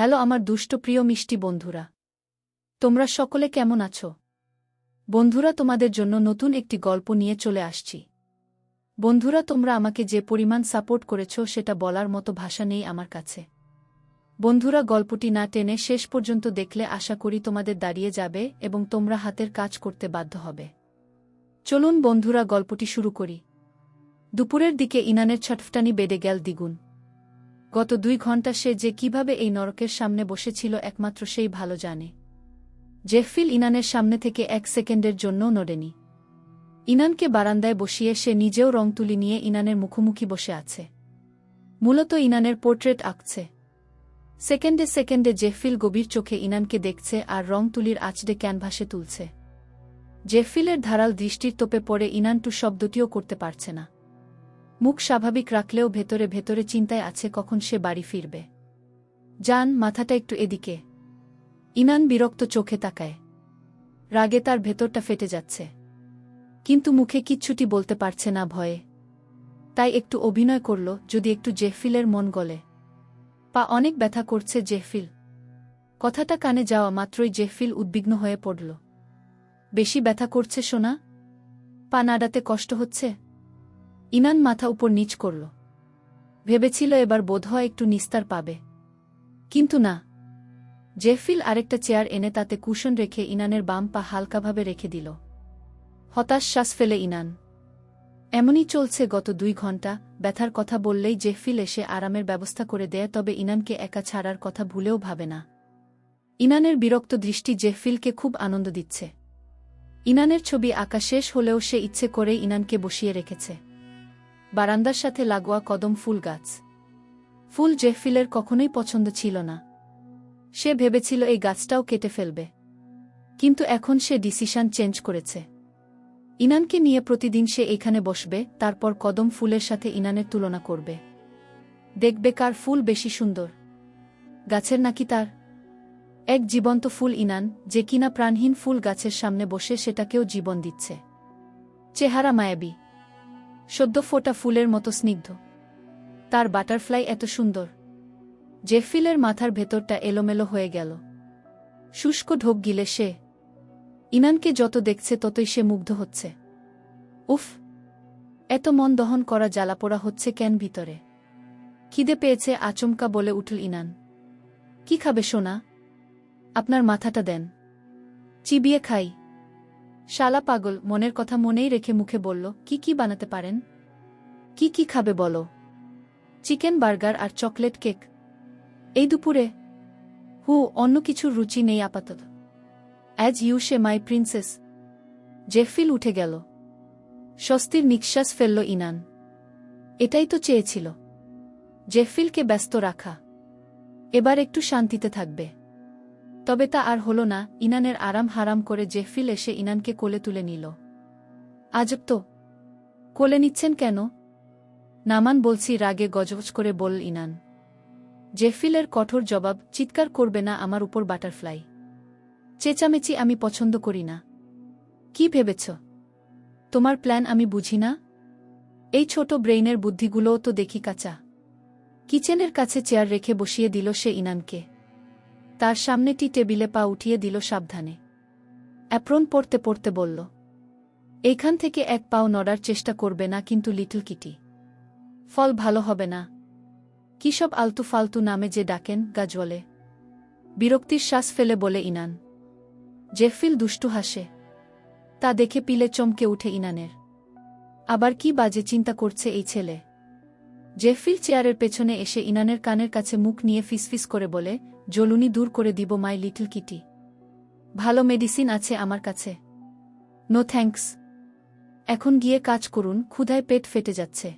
Hello আমার দুষ্ট প্রিয় মিষ্টি বন্ধুরা। তোমরা সকলে কেমন আছো? বন্ধুরা, তোমাদের জন্য নতুন একটি গল্প নিয়ে চলে আসছি। বন্ধুরা, তোমরা আমাকে যে পরিমাণ সাপোর্ট করেছ সেটা বলার মতো ভাষা নেই আমার কাছে। বন্ধুরা, গল্পটি না টেনে শেষ পর্যন্ত দেখলে আশা করি তোমাদের দাঁড়িয়ে যাবে এবং তোমরা হাতের কাজ করতে বাধ্য হবে। চলুন বন্ধুরা, গল্পটি শুরু করি। দুপুরের দিকে ইনানের ছটফটানি বেড়ে গেল দ্বিগুণ। গত দুই ঘণ্টা সে যে কীভাবে এই নরকের সামনে বসেছিল একমাত্র সেই ভালো জানে। জেফিল ইনানের সামনে থেকে এক সেকেন্ডের জন্য নড়েনি। ইনানকে বারান্দায় বসিয়ে সে নিজেও রং তুলি নিয়ে ইনানের মুখোমুখি বসে আছে। মূলত ইনানের পোর্ট্রেট আঁকছে। সেকেন্ডে সেকেন্ডে জেফিল গভীর চোখে ইনানকে দেখছে আর রং তুলির আচড়ে ক্যানভাসে তুলছে। জেফিলের ধারাল দৃষ্টির তোপে পড়ে ইনানটু শব্দটিও করতে পারছে না। মুখ স্বাভাবিক রাখলেও ভেতরে ভেতরে চিন্তায় আছে কখন সে বাড়ি ফিরবে। যান মাথাটা একটু এদিকে। ইনান বিরক্ত চোখে তাকায়। রাগে তার ভেতরটা ফেটে যাচ্ছে। কিন্তু মুখে কিচ্ছুটি বলতে পারছে না ভয়ে। তাই একটু অভিনয় করল, যদি একটু জেফিলের মন গলে। পা অনেক ব্যথা করছে জেফিল কথাটা কানে যাওয়া মাত্রই জেফিল উদ্বিগ্ন হয়ে পড়ল। বেশি ব্যথা করছে সোনা? পা নাড়াতে কষ্ট হচ্ছে? ইনান মাথা উপর নিচ করল। ভেবেছিল এবার বোধহয় একটু নিস্তার পাবে। কিন্তু না। জেফিল আরেকটা চেয়ার এনে তাতে কুশন রেখে ইনানের বাম পা হালকাভাবে রেখে দিল। হতাশ শ্বাস ফেলে ইনান। এমনই চলছে গত দুই ঘণ্টা ব্যথার কথা বললেই জেফিল এসে আরামের ব্যবস্থা করে দেয়, তবে ইনানকে একা ছাড়ার কথা ভুলেও ভাবে না। ইনানের বিরক্ত দৃষ্টি জেফিলকে খুব আনন্দ দিচ্ছে। ইনানের ছবি আঁকা শেষ হলেও সে ইচ্ছে করেই ইনানকে বসিয়ে রেখেছে। বারান্দার সাথে লাগোয়া কদম ফুল গাছ। ফুল জেফিলের কখনোই পছন্দ ছিল না। সে ভেবেছিল এই গাছটাও কেটে ফেলবে। কিন্তু এখন সে ডিসিশন চেঞ্জ করেছে। ইনানকে নিয়ে প্রতিদিন সে এখানে বসবে, তারপর কদম ফুলের সাথে ইনানের তুলনা করবে। দেখবে কার ফুল বেশি সুন্দর। গাছের নাকি তার? এক জীবন্ত ফুল ইনান, যে কিনা প্রাণহীন ফুল গাছের সামনে বসে সেটাকেও জীবন দিচ্ছে। চেহারা মায়াবী। সদ্য ফোটা ফুলের মতো স্নিগ্ধ। তার বাটারফ্লাই এত সুন্দর। জেফিলের মাথার ভেতরটা এলোমেলো হয়ে গেল। শুষ্ক ঢোক গিলে সে। ইনানকে যত দেখছে ততই সে মুগ্ধ হচ্ছে। উফ! এত মন দহন করা জ্বালাপোড়া হচ্ছে কেন ভিতরে। খিদে পেয়েছে আচমকা বলে উঠল ইনান। কি খাবে সোনা? আপনার মাথাটা দেন। চিবিয়ে খাই। শালা পাগল, মনের কথা মনেই রেখে মুখে বলল, কি কি বানাতে পারেন? কি কি খাবে বলো? চিকেন বার্গার আর চকলেট কেক। এই দুপুরে? হু, অন্য কিছুর রুচি নেই আপাতত। As you say my princess. Jefil উঠে গেল। স্বস্তির নিঃশ্বাস ফেলল ইনান। এটাই তো চেয়েছিল। জেফিলকে ব্যস্ত রাখা। এবার একটু শান্তিতে থাকবে। তবে তা আর হল না, ইনানের আরাম হারাম করে জেফিল এসে ইনানকে কোলে তুলে নিল। আজব তো। কোলে নিচ্ছেন কেন? নামান বলছি রাগে গজগজ করে বল ইনান। জেফিলের কঠোর জবাব, চিৎকার করবে না আমার উপর বাটারফ্লাই। চেঁচামেচি আমি পছন্দ করি না। কি ভেবেছ? তোমার প্ল্যান আমি বুঝি না? এই ছোট ব্রেইনের বুদ্ধিগুলোও তো দেখি কাঁচা। কিচেনের কাছে চেয়ার রেখে বসিয়ে দিল সে ইনানকে। তার সামনে টি টেবিলে পা উঠিয়ে দিল সাবধানে। অ্যাপ্রন পড়তে পড়তে বলল, এইখান থেকে এক পাও নড়ার চেষ্টা করবে না কিন্তু লিটল কিটি। ফল ভালো হবে না। কি সব আলতু ফালতু নামে যে ডাকেন গাজওয়ালে। বিরক্তির শ্বাস ফেলে বলে ইনান, জেফিল দুষ্টু হাসে। তা দেখে পিলে চমকে উঠে ইনানের। আবার কি বাজে চিন্তা করছে এই ছেলে? জেফিল চেয়ারের পেছনে এসে ইনানের কানের কাছে মুখ নিয়ে ফিসফিস করে বলে জলুনি দূর করে দিব, মাই লিটল কিটি। ভালো মেডিসিন আছে আমার কাছে। No thanks. এখন গিয়ে কাজ করুন, ক্ষুধায় পেট ফেটে যাচ্ছে।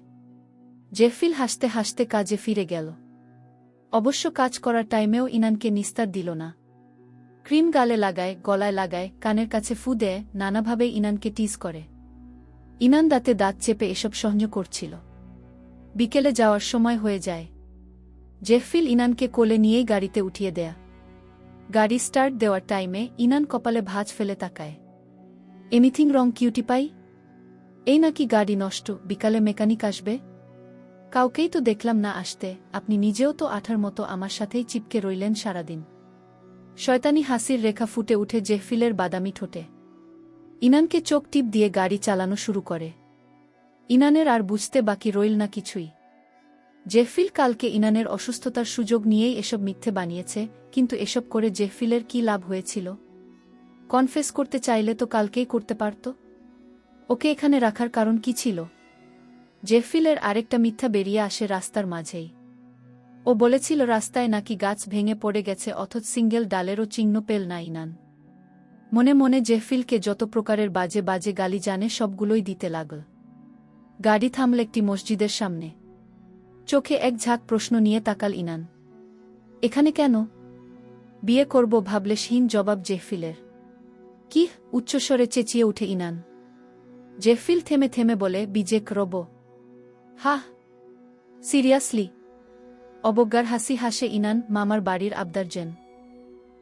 জেফিল হাসতে হাসতে কাজে ফিরে গেল। অবশ্য কাজ করার টাইমেও ইনানকে নিস্তার দিল না। ক্রিম গালে লাগায়, গলায় লাগায়, কানের কাছে ফু দেয়, নানাভাবে ইনানকে টিজ করে। ইনান দাঁতে দাঁত চেপে এসব সহ্য করছিল। বিকেলে যাওয়ার সময় হয়ে যায়। জেফিল ইনানকে কোলে নিয়েই গাড়িতে উঠিয়ে দেয়া। গাড়ি স্টার্ট দেওয়ার টাইমে ইনান কপালে ভাজ ফেলে তাকায়। Anything wrong, cutie pie? এই নাকি গাড়ি নষ্ট, বিকালে মেকানিক আসবে? কাউকেই তো দেখলাম না আসতে, আপনি নিজেও তো আঠার মতো আমার সাথেই চিপকে রইলেন সারাদিন। শয়তানি হাসির রেখা ফুটে উঠে জেফিলের বাদামি ঠোঁটে। ইনানকে চোখ টিপ দিয়ে গাড়ি চালানো শুরু করে। ইনানের আর বুঝতে বাকি রইল না কিছুই। জেফিল কালকে ইনানের অসুস্থতার সুযোগ নিয়েই এসব মিথ্যে বানিয়েছে, কিন্তু এসব করে জেফিলের কি লাভ হয়েছিল? কনফেস করতে চাইলে তো কালকেই করতে পারত। ওকে এখানে রাখার কারণ কি ছিল? জেফিলের আরেকটা মিথ্যা বেরিয়ে আসে রাস্তার মাঝেই। ও বলেছিল, রাস্তায় নাকি গাছ ভেঙে পড়ে গেছে, অথচ সিঙ্গেল ডালেরও চিহ্ন পেল না ইনান। মনে মনে জেফিলকে যত প্রকারের বাজে বাজে গালি জানে, সবগুলোই দিতে লাগল। গাড়ি থামল একটি মসজিদের সামনে। চোখে এক ঝাঁক প্রশ্ন নিয়ে তাকাল ইনান। এখানে কেন? বিয়ে করব, ভাবলে হীন জবাব জেফিলের কি? উচ্চস্বরে চেঁচিয়ে উঠে ইনান। জেফিল থেমে থেমে বলে, বিজেক রব। হা সিরিয়াসলি? অবজ্ঞার হাসি হাসে ইনান মামার বাড়ির আবদার জেন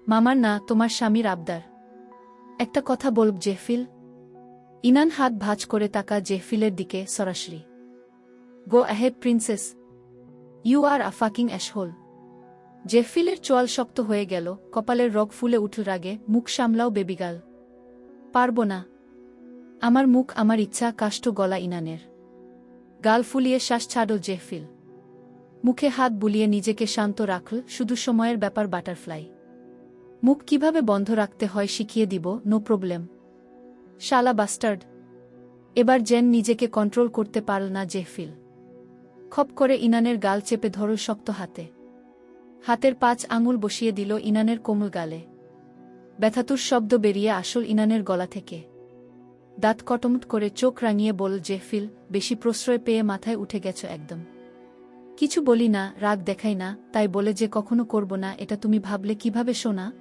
মামার না, তোমার স্বামীর আবদার। একটা কথা বলব জেফিল ইনান হাত ভাঁজ করে তাকা জেফিলের দিকে সরাসরি। Go ahead princess. You are a fucking asshole জেফিলের চোয়াল শক্ত হয়ে গেল, কপালের রগ ফুলে উঠল রাগে মুখ সামলাও বেবিগাল। পারব না। আমার মুখ আমার ইচ্ছা কাষ্ট গলা ইনানের। গাল ফুলিয়ে শ্বাস ছাড়ল জেফিল। মুখে হাত বুলিয়ে নিজেকে শান্ত রাখল, শুধু সময়ের ব্যাপার বাটারফ্লাই। মুখ কীভাবে বন্ধ রাখতে হয় শিখিয়ে দিব, নো প্রবলেম। শালা বাস্টার্ড। এবার জেন নিজেকে কন্ট্রোল করতে পারল না জেফিল। খপ করে ইনানের গাল চেপে ধরল শক্ত হাতে। হাতের পাঁচ আঙুল বসিয়ে দিল ইনানের কোমল গালে। ব্যথাতুর শব্দ বেরিয়ে আসল ইনানের গলা থেকে। দাঁত কটমট করে চোখ রাঙিয়ে বল জেফিল বেশি প্রশ্রয় পেয়ে মাথায় উঠে গেছ একদম। কিছু বলি না, রাগ দেখাই না, তাই বলে যে কখনো করব না, এটা তুমি ভাবলে কীভাবে শোনা?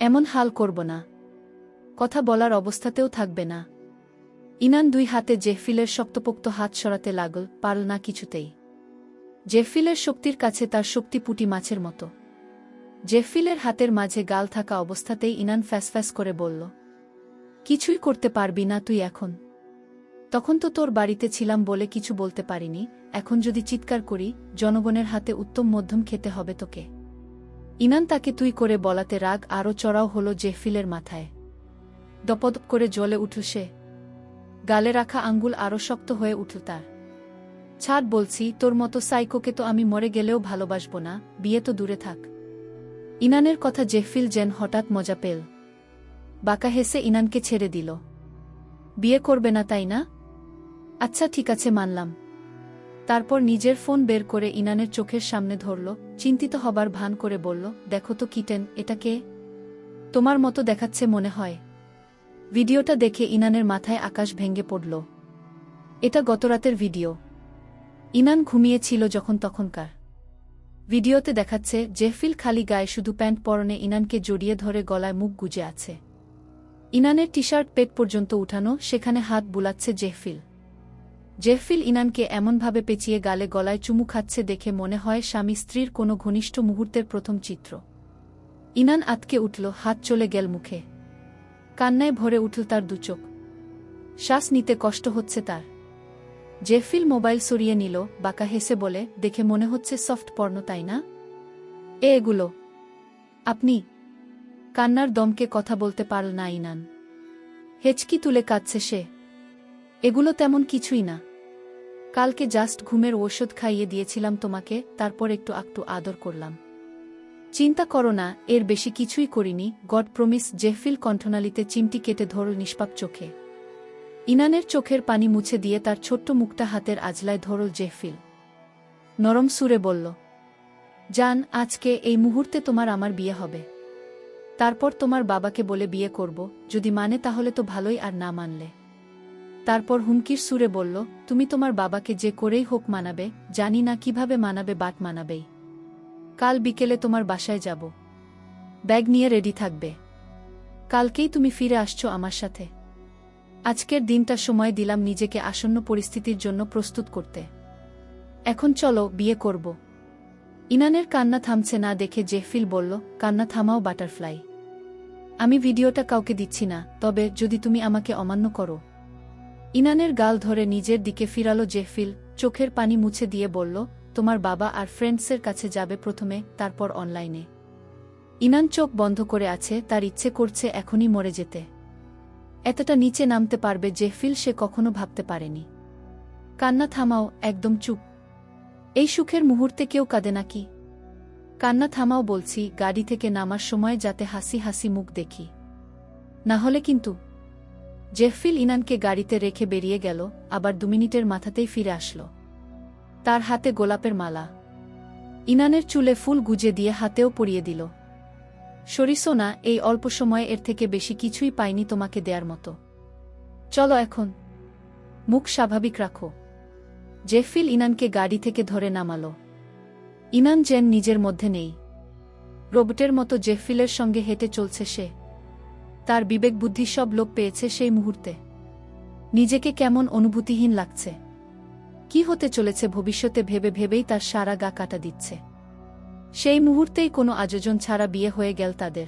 এমন হাল করব না। কথা বলার অবস্থাতেও থাকবে না। ইনান দুই হাতে জেফিলের শক্তপোক্ত হাত সরাতে লাগল, পারল না কিছুতেই। জেফিলের শক্তির কাছে তার শক্তি পুটি মাছের মতো। জেফিলের হাতের মাঝে গাল থাকা অবস্থাতেই ইনান ফ্যাসফ্যাস করে বলল, কিছুই করতে পারবি না তুই এখন। তখন তো তোর বাড়িতে ছিলাম বলে কিছু বলতে পারিনি, এখন যদি চিৎকার করি, জনগণের হাতে উত্তম মধ্যম খেতে হবে তোকে ইনান তাকে তুই করে বলাতে রাগ আরও চড়াও হল জেফিলের মাথায়। দপদপ করে জলে উঠল সে গালে রাখা আঙ্গুল আরও শক্ত হয়ে উঠল তার। ছাড় বলছি, তোর মতো সাইকোকে তো আমি মরে গেলেও ভালোবাসব না, বিয়ে তো দূরে থাক। ইনানের কথা জেফিল জেন হঠাৎ মজা পেল। বাঁকা হেসে ইনানকে ছেড়ে দিল। বিয়ে করবে না, তাই না? আচ্ছা ঠিক আছে, মানলাম। তারপর নিজের ফোন বের করে ইনানের চোখের সামনে ধরল, চিন্তিত হবার ভান করে বলল, দেখো তো, কিটেন, এটা কে? তোমার মতো দেখাচ্ছে মনে হয়। ভিডিওটা দেখে ইনানের মাথায় আকাশ ভেঙে পড়ল। এটা গতরাতের ভিডিও। ইনান ঘুমিয়েছিল যখন তখনকার। ভিডিওতে দেখাচ্ছে জেফিল খালি গায়ে শুধু প্যান্ট পরনে ইনানকে জড়িয়ে ধরে গলায় মুখ গুজে আছে। ইনানের টি শার্ট পেট পর্যন্ত উঠানো, সেখানে হাত বুলাচ্ছে জেফিল জেফিল ইনানকে এমনভাবে পেঁচিয়ে গালে গলায় চুমু খাচ্ছে দেখে মনে হয় স্বামী স্ত্রীর কোনো ঘনিষ্ঠ মুহূর্তের প্রথম চিত্র। ইনান আতকে উঠল, হাত চলে গেল মুখে। কান্নায় ভরে উঠল তার দুচোখ শ্বাস নিতে কষ্ট হচ্ছে তার। জেফিল মোবাইল সরিয়ে নিল, বাঁকা হেসে বলে, দেখে মনে হচ্ছে সফট পর্ণ, তাই না? এ, এগুলো। আপনি? কান্নার দমকে কথা বলতে পারল না ইনান। হেচকি তুলে কাঁদছে সে। এগুলো তেমন কিছুই না। কালকে জাস্ট ঘুমের ঔষধ খাইয়ে দিয়েছিলাম তোমাকে, তারপর একটু আকটু আদর করলাম। চিন্তা করো না, এর বেশি কিছুই করিনি, গড প্রমিস জেফিল কণ্ঠনালীতে চিমটি কেটে ধরল নিষ্পাপ চোখে। ইনানের চোখের পানি মুছে দিয়ে তার ছোট্ট মুখটা হাতের আজলায় ধরল জেফিল নরম সুরে বলল, জান, আজকে এই মুহূর্তে তোমার আমার বিয়ে হবে। তারপর তোমার বাবাকে বলে বিয়ে করব, যদি মানে তাহলে তো ভালোই আর না মানলে। তারপর হুমকির সুরে বলল, তুমি তোমার বাবাকে যে করেই হোক মানাবে, জানি না কীভাবে মানাবে, বাট মানাবেই। কাল বিকেলে তোমার বাসায় যাব। ব্যাগ নিয়ে রেডি থাকবে। কালকেই তুমি ফিরে আসছো আমার সাথে। আজকের দিনটা সময় দিলাম নিজেকে আসন্ন পরিস্থিতির জন্য প্রস্তুত করতে। এখন চলো বিয়ে করব। ইনানের কান্না থামছে না দেখে জেফিল বলল, কান্না থামাও, বাটারফ্লাই। আমি ভিডিওটা কাউকে দিচ্ছি না, তবে যদি তুমি আমাকে অমান্য করো। ইনানের গাল ধরে নিজের দিকে ফিরালো জেফিল চোখের পানি মুছে দিয়ে বলল তোমার বাবা আর ফ্রেন্ডসের কাছে যাবে প্রথমে, তারপর অনলাইনে। ইনান চোখ বন্ধ করে আছে, তার ইচ্ছে করছে এখনই মরে যেতে। এতটা নিচে নামতে পারবে যে ফিল সে কখনো ভাবতে পারেনি। কান্না থামাও, একদম চুপ। এই সুখের মুহূর্তে কেউ কাঁদে নাকি কান্না থামাও বলছি, গাড়ি থেকে নামার সময় যাতে হাসি হাসি মুখ দেখি। না হলে কিন্তু। জেফিল ইনানকে গাড়িতে রেখে বেরিয়ে গেল, আবার দু মিনিটের মাথাতেই ফিরে আসল। তার হাতে গোলাপের মালা। ইনানের চুলে ফুল গুজে দিয়ে হাতেও পরিয়ে দিল। সরিসোনা এই অল্প সময়ে এর থেকে বেশি কিছুই পাইনি তোমাকে দেয়ার মতো। চলো এখন। মুখ স্বাভাবিক রাখো। জেফিল ইনানকে গাড়ি থেকে ধরে নামালো। ইনান যেন নিজের মধ্যে নেই। রোবটের মতো জেফিলের সঙ্গে হেঁটে চলছে সে। তার বিবেক বুদ্ধি সব লোপ পেয়েছে সেই মুহূর্তে। নিজেকে কেমন অনুভূতিহীন লাগছে। কি হতে চলেছে ভবিষ্যতে ভেবে ভেবেই তার সারা গা কাটা দিচ্ছে। সেই মুহূর্তেই কোনো আয়োজন ছাড়া বিয়ে হয়ে গেল তাদের।